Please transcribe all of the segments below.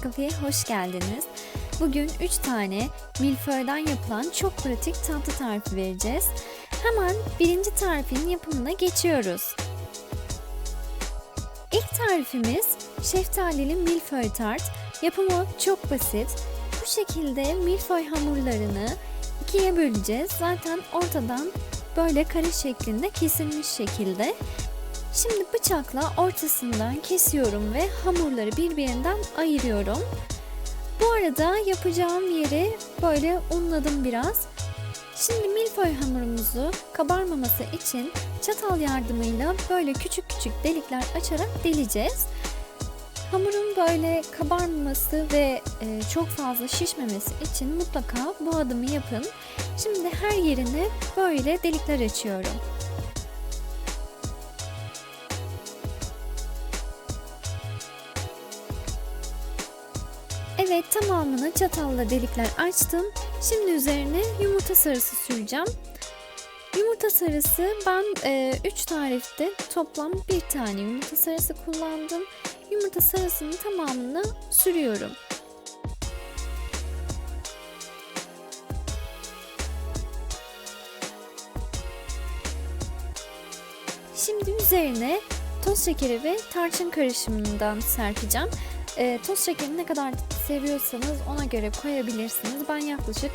Kafe'ye hoş geldiniz. Bugün 3 tane milföyden yapılan çok pratik tatlı tarifi vereceğiz. Hemen birinci tarifin yapımına geçiyoruz. İlk tarifimiz şeftalili milföy tart. Yapımı çok basit. Bu şekilde milföy hamurlarını ikiye böleceğiz. Zaten ortadan böyle kare şeklinde kesilmiş şekilde. Şimdi bıçakla ortasından kesiyorum ve hamurları birbirinden ayırıyorum. Bu arada yapacağım yeri böyle unladım biraz. Şimdi milföy hamurumuzu kabarmaması için çatal yardımıyla böyle küçük küçük delikler açarak deleceğiz. Hamurun böyle kabarmaması ve e, çok fazla şişmemesi için mutlaka bu adımı yapın. Şimdi her yerine böyle delikler açıyorum. Evet tamamını çatalla delikler açtım. Şimdi üzerine yumurta sarısı süreceğim. Yumurta sarısı ben 3 e, tarifte toplam bir tane yumurta sarısı kullandım. Yumurta sarısının tamamını sürüyorum. Şimdi üzerine toz şekeri ve tarçın karışımından serpeceğim. E, toz şekeri ne kadar seviyorsanız ona göre koyabilirsiniz. Ben yaklaşık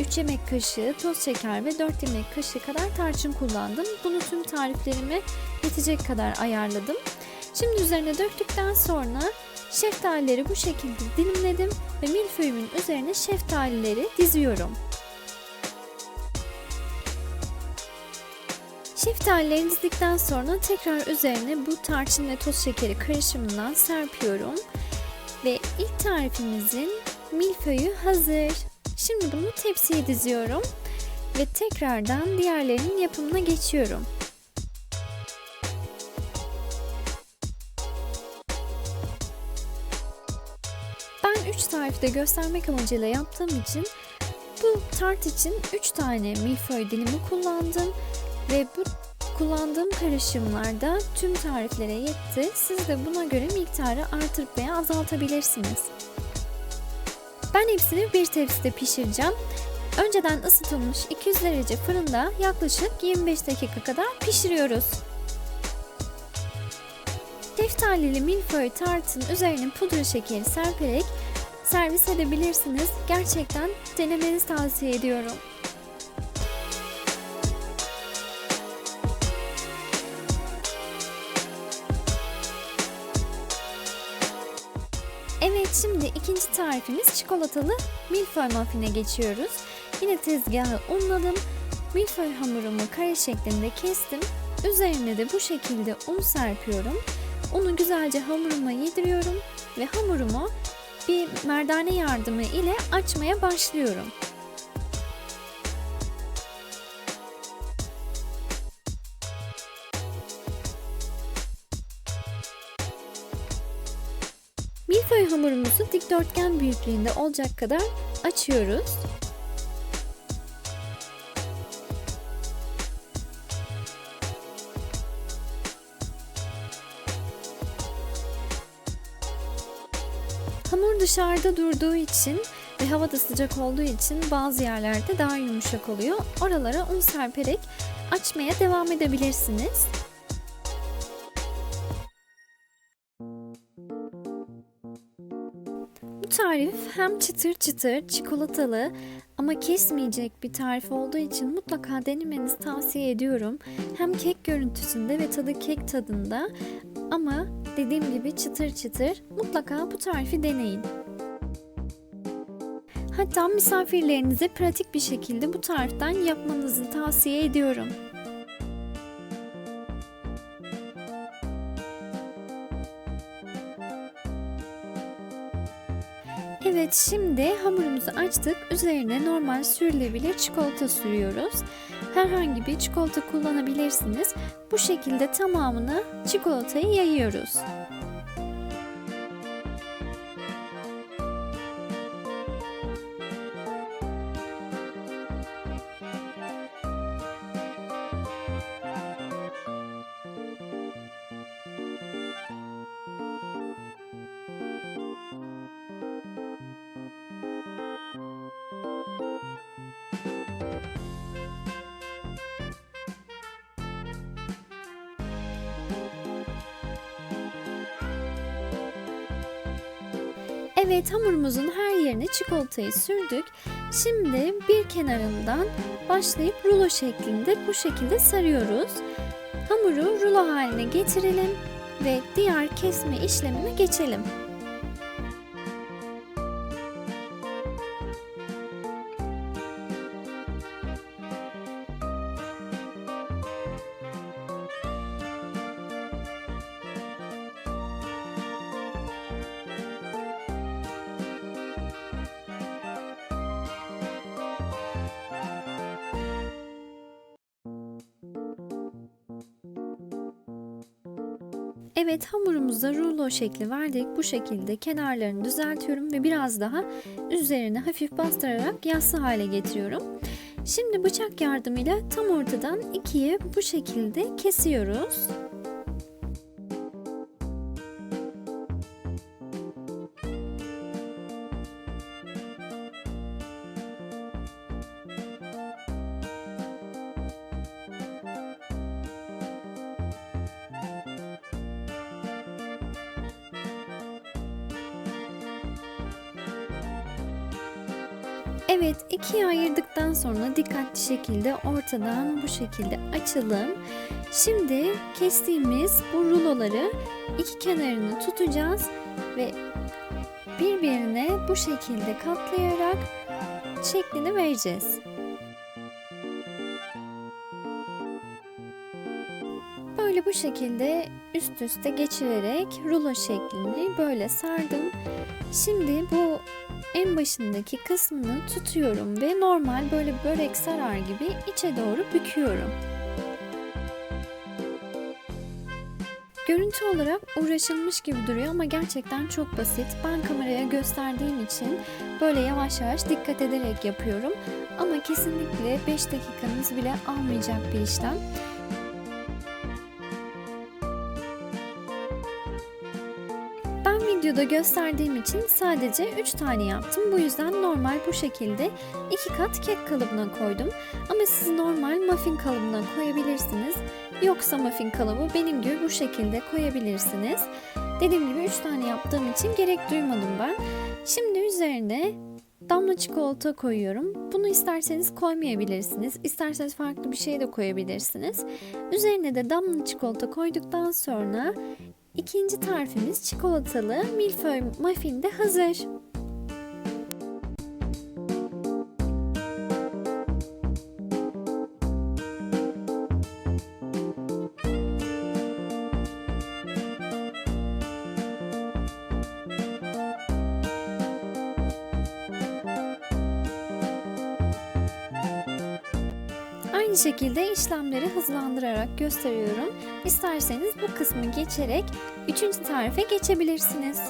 3 yemek kaşığı toz şeker ve 4 yemek kaşığı kadar tarçın kullandım. Bunu tüm tariflerime yetecek kadar ayarladım. Şimdi üzerine döktükten sonra şeftalileri bu şekilde dilimledim ve milföyümün üzerine şeftalileri diziyorum. Şeftalileri dizdikten sonra tekrar üzerine bu tarçın ve toz şekeri karışımından serpiyorum. Ve ilk tarifimizin milföyü hazır. Şimdi bunu tepsiye diziyorum ve tekrardan diğerlerinin yapımına geçiyorum. Ben 3 tarifte göstermek amacıyla yaptığım için bu tart için 3 tane milföy dilimi kullandım ve bu kullandığım karışımlarda tüm tariflere yetti. Siz de buna göre miktarı artırıp veya azaltabilirsiniz. Ben hepsini bir tepside pişireceğim. Önceden ısıtılmış 200 derece fırında yaklaşık 25 dakika kadar pişiriyoruz. Şeftalili milföy tartın üzerine pudra şekeri serperek servis edebilirsiniz. Gerçekten denemenizi tavsiye ediyorum. Evet şimdi ikinci tarifimiz çikolatalı milföy muffine geçiyoruz. Yine tezgahı unladım. Milföy hamurumu kare şeklinde kestim. Üzerine de bu şekilde un serpiyorum. Unu güzelce hamuruma yediriyorum ve hamurumu bir merdane yardımı ile açmaya başlıyorum. Milföy hamurumuzu dikdörtgen büyüklüğünde olacak kadar açıyoruz. Hamur dışarıda durduğu için ve hava da sıcak olduğu için bazı yerlerde daha yumuşak oluyor. Oralara un serperek açmaya devam edebilirsiniz. Tarif hem çıtır çıtır çikolatalı ama kesmeyecek bir tarif olduğu için mutlaka denemenizi tavsiye ediyorum. Hem kek görüntüsünde ve tadı kek tadında ama dediğim gibi çıtır çıtır mutlaka bu tarifi deneyin. Hatta misafirlerinize pratik bir şekilde bu tariften yapmanızı tavsiye ediyorum. Evet şimdi hamurumuzu açtık. Üzerine normal sürülebilir çikolata sürüyoruz. Herhangi bir çikolata kullanabilirsiniz. Bu şekilde tamamını çikolatayı yayıyoruz. Evet hamurumuzun her yerine çikolatayı sürdük. Şimdi bir kenarından başlayıp rulo şeklinde bu şekilde sarıyoruz. Hamuru rulo haline getirelim ve diğer kesme işlemine geçelim. Evet hamurumuza rulo şekli verdik. Bu şekilde kenarlarını düzeltiyorum ve biraz daha üzerine hafif bastırarak yassı hale getiriyorum. Şimdi bıçak yardımıyla tam ortadan ikiye bu şekilde kesiyoruz. Sonra dikkatli şekilde ortadan bu şekilde açalım. Şimdi kestiğimiz bu ruloları iki kenarını tutacağız ve birbirine bu şekilde katlayarak şeklini vereceğiz. Böyle bu şekilde üst üste geçirerek rulo şeklini böyle sardım. Şimdi bu en başındaki kısmını tutuyorum ve normal böyle börek sarar gibi içe doğru büküyorum. Görüntü olarak uğraşılmış gibi duruyor ama gerçekten çok basit. Ben kameraya gösterdiğim için böyle yavaş yavaş dikkat ederek yapıyorum. Ama kesinlikle 5 dakikanız bile almayacak bir işlem. Videoda gösterdiğim için sadece 3 tane yaptım. Bu yüzden normal bu şekilde 2 kat kek kalıbına koydum. Ama siz normal muffin kalıbına koyabilirsiniz. Yoksa muffin kalıbı benim gibi bu şekilde koyabilirsiniz. Dediğim gibi 3 tane yaptığım için gerek duymadım ben. Şimdi üzerine damla çikolata koyuyorum. Bunu isterseniz koymayabilirsiniz. İsterseniz farklı bir şey de koyabilirsiniz. Üzerine de damla çikolata koyduktan sonra ikinci tarifimiz çikolatalı milföy muffin de hazır. Aynı şekilde işlemleri hızlandırarak gösteriyorum. İsterseniz bu kısmı geçerek üçüncü tarife geçebilirsiniz.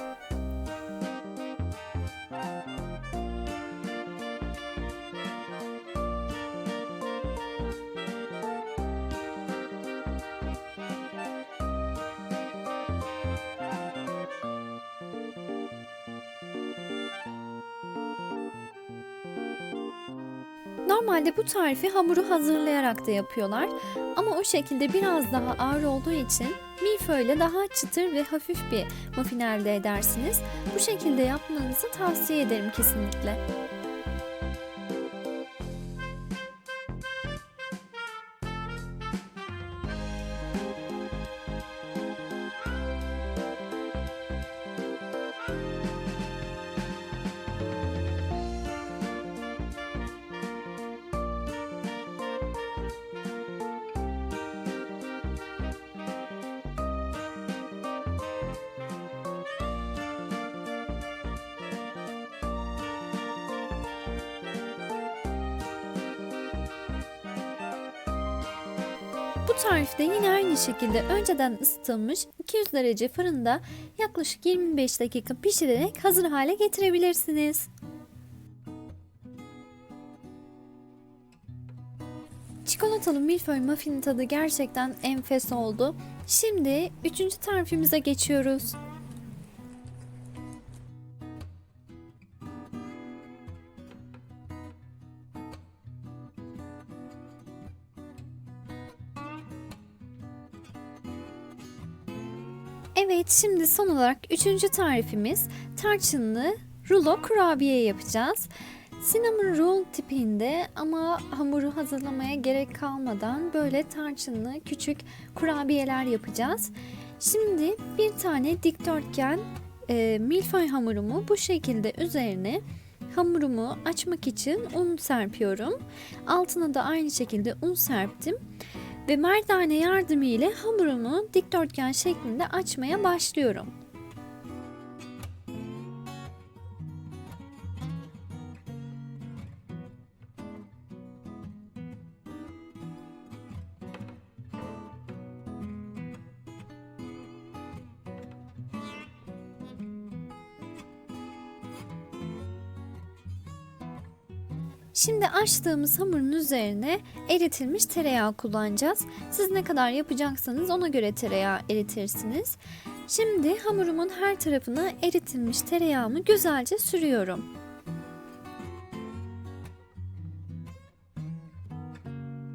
Normalde bu tarifi hamuru hazırlayarak da yapıyorlar. Ama o şekilde biraz daha ağır olduğu için milföyle daha çıtır ve hafif bir muffin elde edersiniz. Bu şekilde yapmanızı tavsiye ederim kesinlikle. Bu tarifte yine aynı şekilde önceden ısıtılmış 200 derece fırında yaklaşık 25 dakika pişirerek hazır hale getirebilirsiniz. Çikolatalı milföy muffin tadı gerçekten enfes oldu. Şimdi üçüncü tarifimize geçiyoruz. Evet şimdi son olarak üçüncü tarifimiz tarçınlı rulo kurabiye yapacağız. Cinnamon roll tipinde ama hamuru hazırlamaya gerek kalmadan böyle tarçınlı küçük kurabiyeler yapacağız. Şimdi bir tane dikdörtgen e, milföy hamurumu bu şekilde üzerine hamurumu açmak için un serpiyorum. Altına da aynı şekilde un serptim ve merdane yardımı ile hamurumu dikdörtgen şeklinde açmaya başlıyorum. Şimdi açtığımız hamurun üzerine eritilmiş tereyağı kullanacağız. Siz ne kadar yapacaksanız ona göre tereyağı eritirsiniz. Şimdi hamurumun her tarafına eritilmiş tereyağımı güzelce sürüyorum.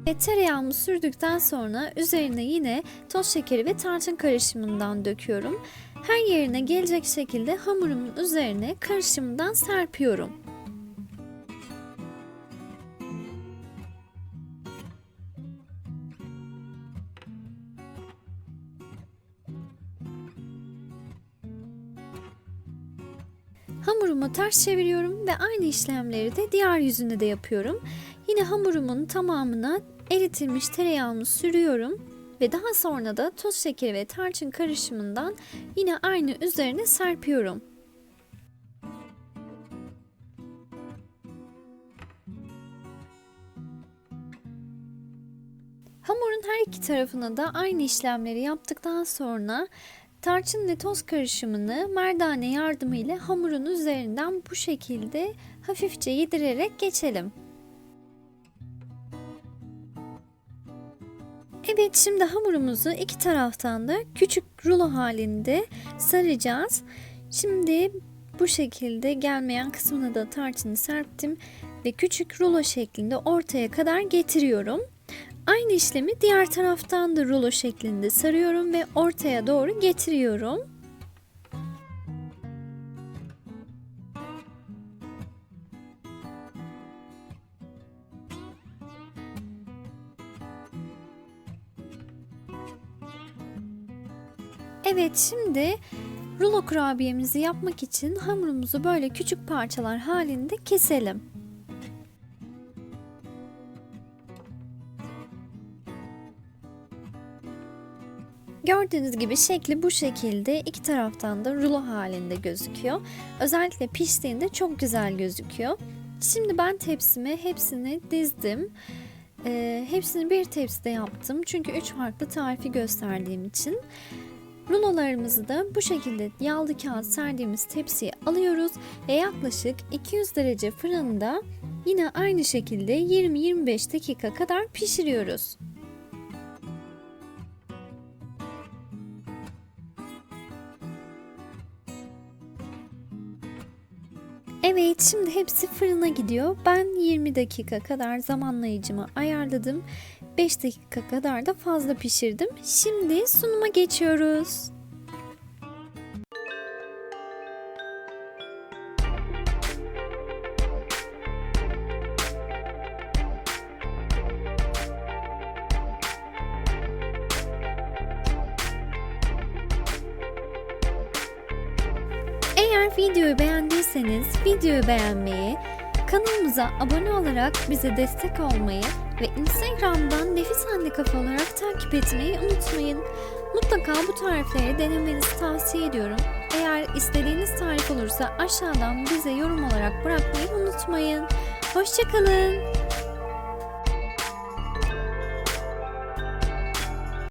Ve tereyağımı sürdükten sonra üzerine yine toz şekeri ve tarçın karışımından döküyorum. Her yerine gelecek şekilde hamurumun üzerine karışımından serpiyorum. Ters çeviriyorum ve aynı işlemleri de diğer yüzünde de yapıyorum. Yine hamurumun tamamına eritilmiş tereyağımı sürüyorum ve daha sonra da toz şekeri ve tarçın karışımından yine aynı üzerine serpiyorum. Hamurun her iki tarafına da aynı işlemleri yaptıktan sonra Tarçın ve toz karışımını merdane yardımıyla hamurun üzerinden bu şekilde hafifçe yedirerek geçelim. Evet şimdi hamurumuzu iki taraftan da küçük rulo halinde saracağız. Şimdi bu şekilde gelmeyen kısmına da tarçını serptim ve küçük rulo şeklinde ortaya kadar getiriyorum. Aynı işlemi diğer taraftan da rulo şeklinde sarıyorum ve ortaya doğru getiriyorum. Evet şimdi rulo kurabiyemizi yapmak için hamurumuzu böyle küçük parçalar halinde keselim. Gördüğünüz gibi şekli bu şekilde iki taraftan da rulo halinde gözüküyor. Özellikle piştiğinde çok güzel gözüküyor. Şimdi ben tepsime hepsini dizdim. Ee, hepsini bir tepside yaptım. Çünkü üç farklı tarifi gösterdiğim için. Rulolarımızı da bu şekilde yağlı kağıt serdiğimiz tepsiye alıyoruz ve yaklaşık 200 derece fırında yine aynı şekilde 20-25 dakika kadar pişiriyoruz. Evet şimdi hepsi fırına gidiyor. Ben 20 dakika kadar zamanlayıcımı ayarladım. 5 dakika kadar da fazla pişirdim. Şimdi sunuma geçiyoruz. Eğer videoyu beğendiyseniz videoyu beğenmeyi, kanalımıza abone olarak bize destek olmayı ve Instagram'dan Nefis Anne Kafa olarak takip etmeyi unutmayın. Mutlaka bu tarifleri denemenizi tavsiye ediyorum. Eğer istediğiniz tarif olursa aşağıdan bize yorum olarak bırakmayı unutmayın. Hoşçakalın.